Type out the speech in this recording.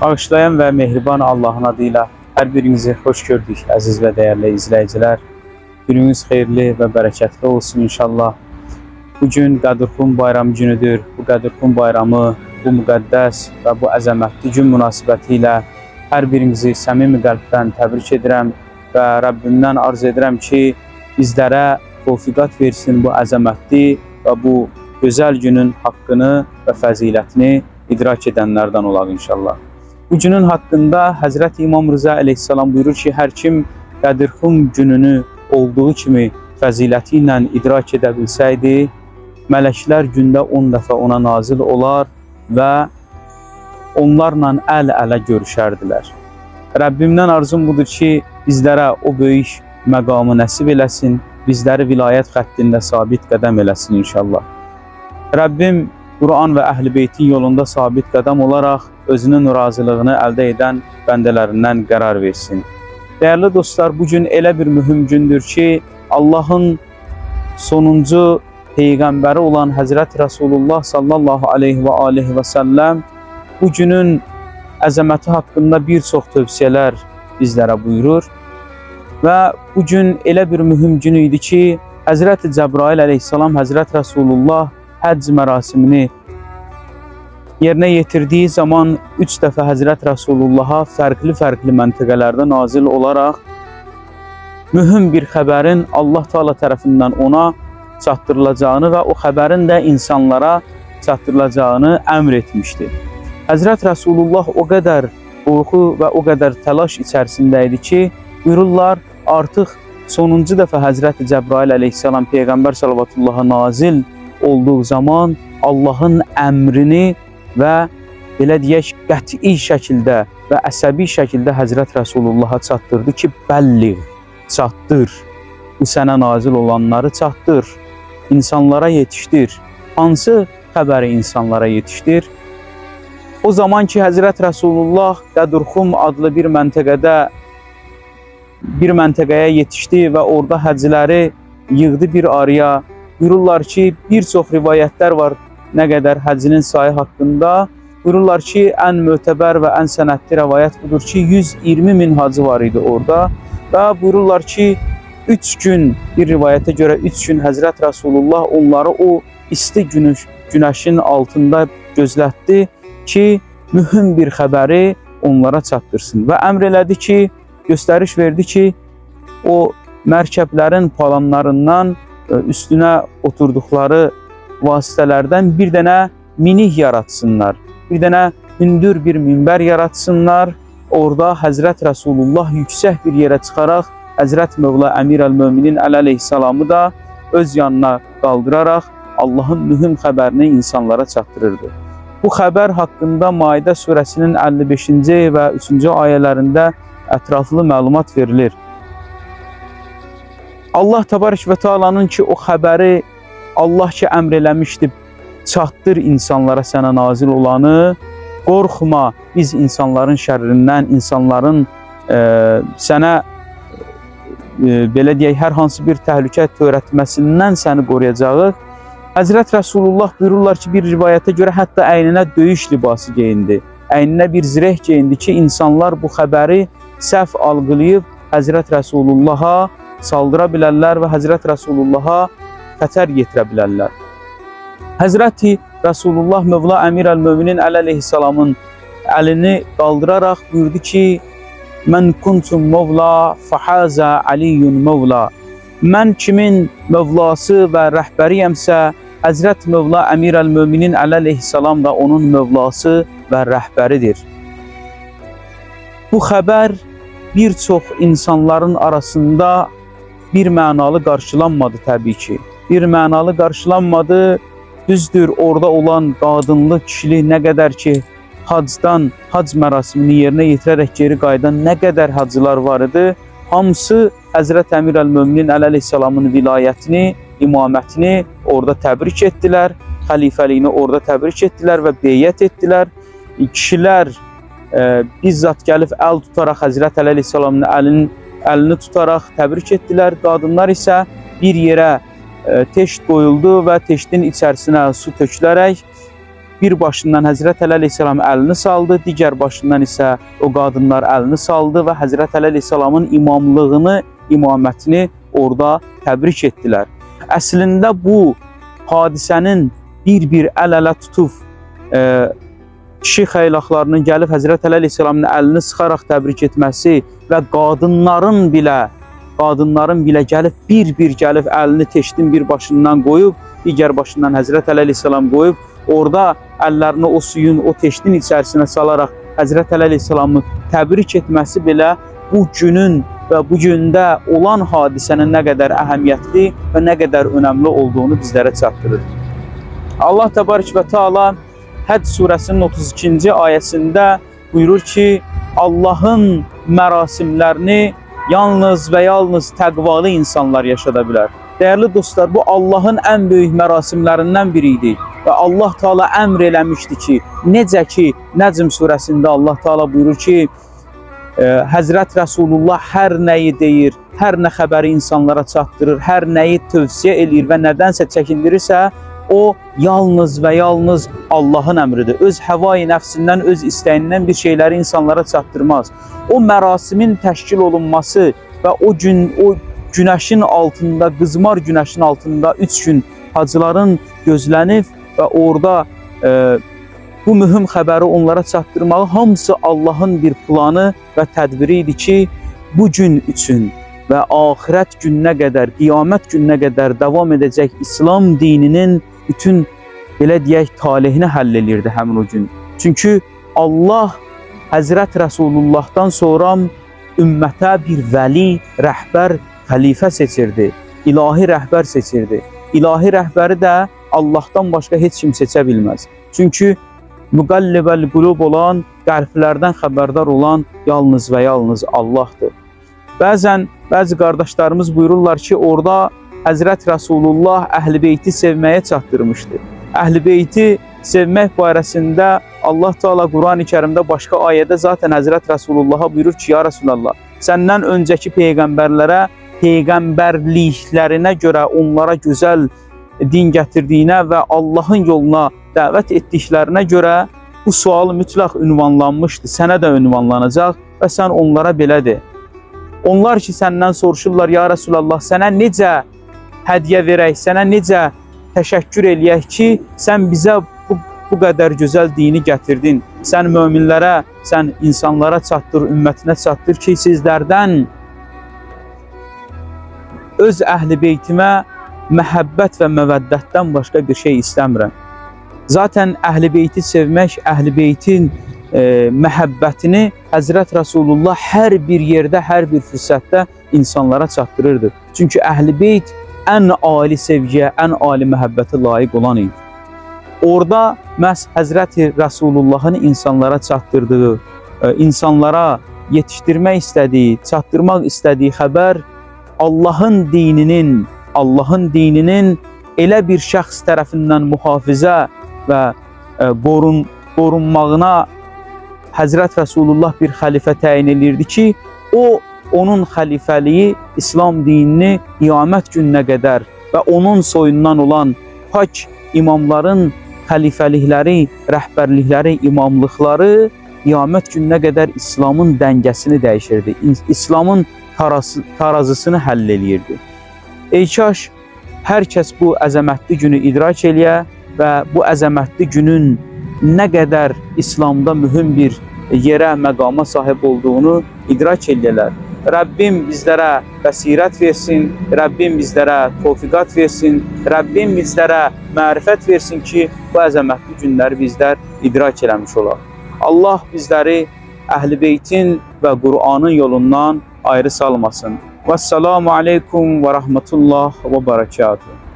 Bağışlayan ve mehriban Allah'ın adıyla her birinizi hoş gördük aziz ve değerli izleyiciler. Gününüz hayırlı ve bereketli olsun inşallah. Bugün Qədirxum bayramı günüdür. Bu Qədirxum bayramı, bu müqəddəs və bu əzəmətli gün münasibətilə hər birinizi səmimi qəlbdən təbrik edirəm və Rəbbimdən arz edirəm ki, bizlərə tövfiqat versin bu əzəmətli və bu gözəl günün haqqını və fəzilətini idrak edənlərdən olaq inşallah. Bu günün haqqında Həzrət İmam Rıza əleyhissalam buyurur ki, hər kim Qədirxum gününü olduğu kimi fəziləti ilə idrak edə bilsəydi, mələklər gündə 10 dəfə ona nazil olar və onlarla əl-ələ görüşərdilər. Rəbbimdən arzum budur ki, bizlərə o böyük məqamı nəsib eləsin, bizləri vilayət xəttində sabit qədəm eləsin inşallah. Rəbbim Quran və Əhl-i Beytin yolunda sabit qədəm olaraq özünün razılığını əldə edən bəndələrindən qərar versin. Değerli dostlar, bugün elə bir mühüm gündür ki, Allah'ın sonuncu peyğəmbəri olan Həzrət Rasulullah sallallahu aleyhi və aleyhi və səlləm bu günün əzəməti haqqında bir çox tövsiyələr bizlərə buyurur. Və bu gün elə bir mühüm gün idi ki, Həzrət Cəbrail əleyhissalam Həzrət Rasulullah həcc mərasimini yerinə yetirdiyi zaman üç dəfə Həzrət Rasulullaha fərqli-fərqli məntəqələrdə nazil olaraq mühüm bir xəbərin Allah Taala tərəfindən ona çatdırılacağını və o xəbərin də insanlara çatdırılacağını əmr etmişdi. Həzrət Rasulullah o qədər qorxu və o qədər təlaş içərisində idi ki, buyururlar artıq sonuncu dəfə Həzrət Cəbrail əleyhissalam peyğəmbər sallallahu nazil olduğu zaman Allahın əmrini və belə deyək qəti şəkildə və əsəbi şəkildə Həzrət Rasulullaha çatdırdı ki, bəlliğ, çatdır. Bu sənə nazil olanları çatdır. İnsanlara yetişdir. Hansı xəbəri insanlara yetişdir? O zaman ki Həzrət Rasulullah Qədurxum adlı bir məntəqədə bir məntəqəyə yetişdi və orada həcciləri yığdı bir araya. Buyururlar ki, bir çox rivayətlər var nə qədər həccinin sayı haqqında. Buyururlar ki, ən mötəbər və ən sənədli rivayət budur ki, 120 min hacı var idi orada. Və buyururlar ki, 3 gün bir rivayətə görə 3 gün Həzrət Rasulullah onları o isti günüş, günəşin altında gözlətdi ki, mühüm bir xəbəri onlara çatdırsın və əmr elədi ki, göstəriş verdi ki, o mərkəblərin palanlarından e, üstünə oturduqları vasitələrdən bir dənə minik yaratsınlar. Bir dənə hündür bir minbər yaratsınlar. Orada Həzrət Rasulullah yüksək bir yerə çıxaraq Həzrət Mövla Əmir əl-Möminin əleyhissalamı da öz yanına qaldıraraq Allahın mühüm xəbərini insanlara çatdırırdı. Bu xəbər haqqında Maidə surəsinin 55-ci və 3-cü ayələrində ətraflı məlumat verilir. Allah təbarək və Taala'nın ki o xəbəri Allah ki əmr eləmişdi, çatdır insanlara sənə nazil olanı, qorxma biz insanların şərrindən, insanların e, sənə e, belə deyək hər hansı bir təhlükə törətməsindən səni qoruyacağıq. Həzrət Rasulullah buyururlar ki, bir rivayətə görə hətta əyninə döyüş libası geyindi. Əyninə bir zireh geyindi ki, insanlar bu xəbəri səhv algılayıb Həzrət Rasulullaha saldıra bilərlər və Həzrət Rasulullaha xətər yetirə bilərlər. Həzrəti Rasulullah Mövla Əmir əl-Möminin əleyhissalamın əlini qaldıraraq buyurdu ki, Mən kuntum Mövla fahaza Aliyun Mövla. Mən kimin Mövlası və rəhbəriyəmsə, Həzrət Mövla Əmir əl-Möminin əleyhissalam da onun Mövlası və rəhbəridir. Bu xəbər bir çox insanların arasında bir mənalı qarşılanmadı təbii ki. Bir mənalı qarşılanmadı. Düzdür, orada olan qadınlı, kişili nə qədər ki hacdan, hac mərasimini yerinə yetirərək geri qayıdan nə qədər hacılar var idi, hamısı Həzrət Əmir əl-Möminin əleyhissalamın vilayətini, imamətini orada təbrik etdilər, xəlifəliyini orada təbrik etdilər və beyyət etdilər. Kişilər e, bizzat gəlib əl tutaraq Həzrət əleyhissalamın əlini, əlini tutaraq təbrik etdilər. Qadınlar isə bir yerə e, teşt qoyuldu və teştin içərisinə su tökülərək bir başından Həzrət Əli əleyhissalam əlini saldı, digər başından isə o qadınlar əlini saldı və Həzrət Əli əleyhissalamın imamlığını, imamətini orada təbrik etdilər. Əslində bu hadisənin bir-bir əl-ələ tutub e, kişi xeylaqlarının gəlib Həzrət Əli əleyhissalamın əlini sıxaraq təbrik etməsi və qadınların bilə qadınların bilə gəlib bir-bir gəlib əlini teştin bir başından qoyub, digər başından Həzrət Əli əleyhissalam qoyub, orada əllərini o suyun, o teştin içərisinə salaraq Həzrət Əli əleyhissalamı təbrik etməsi belə bu günün və bu gündə olan hadisənin nə qədər əhəmiyyətli və nə qədər önəmli olduğunu bizlərə çatdırır. Allah təbarək və Teala Həd surəsinin 32-ci ayəsində buyurur ki, Allahın mərasimlərini yalnız və yalnız təqvalı insanlar yaşada bilər. Dəyərli dostlar, bu Allahın ən böyük mərasimlərindən biri idi və Allah Taala əmr eləmişdi ki, necə ki Nəcm surəsində Allah Taala buyurur ki, e, Həzrət Rəsulullah hər nəyi deyir, hər nə xəbəri insanlara çatdırır, hər nəyi tövsiyə eləyir və nədənsə çəkindirirsə, o yalnız və yalnız Allahın əmridir. Öz həvai nəfsindən, öz istəyindən bir şeyləri insanlara çatdırmaz. O mərasimin təşkil olunması və o gün o günəşin altında, qızmar günəşin altında 3 gün hacıların gözlənib və orada e, bu mühüm xəbəri onlara çatdırmağı hamısı Allahın bir planı və tədbiri idi ki, bu gün üçün və axirət gününə qədər, qiyamət gününə qədər davam edəcək İslam dininin bütün belə deyək talehini həll elirdi həmin o gün. Çünki Allah Həzrət Rəsulullahdan sonra ümmətə bir vəli, rəhbər, xəlifə seçirdi. İlahi rəhbər seçirdi. İlahi rəhbəri də Allahdan başqa heç kim seçə bilməz. Çünki müqallibəl qulub olan, qəlblərdən xəbərdar olan yalnız və yalnız Allahdır. Bəzən bəzi qardaşlarımız buyururlar ki, orada Həzrət Rasulullah Əhl-i Beyti sevməyə çatdırmışdı. Əhl-i Beyti sevmək barəsində Allah Teala Quran-ı Kərimdə başqa ayədə zaten Həzrət Rasulullaha buyurur ki, ya Resulallah, səndən öncəki peyğəmbərlərə peyğəmbərliklərinə görə onlara gözəl din gətirdiyinə və Allahın yoluna dəvət etdiklərinə görə bu sual mütləq ünvanlanmışdı. Sənə də ünvanlanacaq və sən onlara belə. Onlar ki səndən soruşurlar, ya Resulallah, sənə necə hədiyyə verək, sənə necə təşəkkür eləyək ki, sən bizə bu, bu qədər gözəl dini gətirdin. Sən möminlərə, sən insanlara çatdır, ümmətinə çatdır ki, sizlərdən öz əhli beytimə məhəbbət və məvəddətdən başqa bir şey istəmirəm. Zaten əhli beyti sevmək, əhli beytin e, məhəbbətini Həzrət Rasulullah hər bir yerdə, hər bir fürsətdə insanlara çatdırırdı. Çünki əhli beyt ən ali sevgiyə, ən ali məhəbbətə layiq olan idi. Orada məhz Həzrəti Rasulullahın insanlara çatdırdığı, e, insanlara yetişdirmək istədiyi, çatdırmaq istədiyi xəbər Allahın dininin, Allahın dininin elə bir şəxs tərəfindən mühafizə və e, qorun qorunmağına Həzrət Rasulullah bir xəlifə təyin edirdi ki, o onun xəlifəliyi İslam dinini qiyamət gününə qədər və onun soyundan olan pak imamların xəlifəlikləri, rəhbərlikləri, imamlıqları qiyamət gününə qədər İslamın dəngəsini dəyişirdi. İslamın tarazı, tarazısını həll eləyirdi. Ey hər kəs bu əzəmətli günü idrak eləyə və bu əzəmətli günün nə qədər İslamda mühüm bir yerə, məqama sahib olduğunu idrak eləyələr. Rəbbim bizlərə bəsirət versin, Rəbbim bizlərə tofiqat versin, Rəbbim bizlərə mərifət versin ki, bu əzəmətli günləri bizlər idrak eləmiş olaq. Allah bizləri Əhl-i Beytin və Qur'anın yolundan ayrı salmasın. Vəssalamu aleykum və rahmetullah və bərəkatuhu.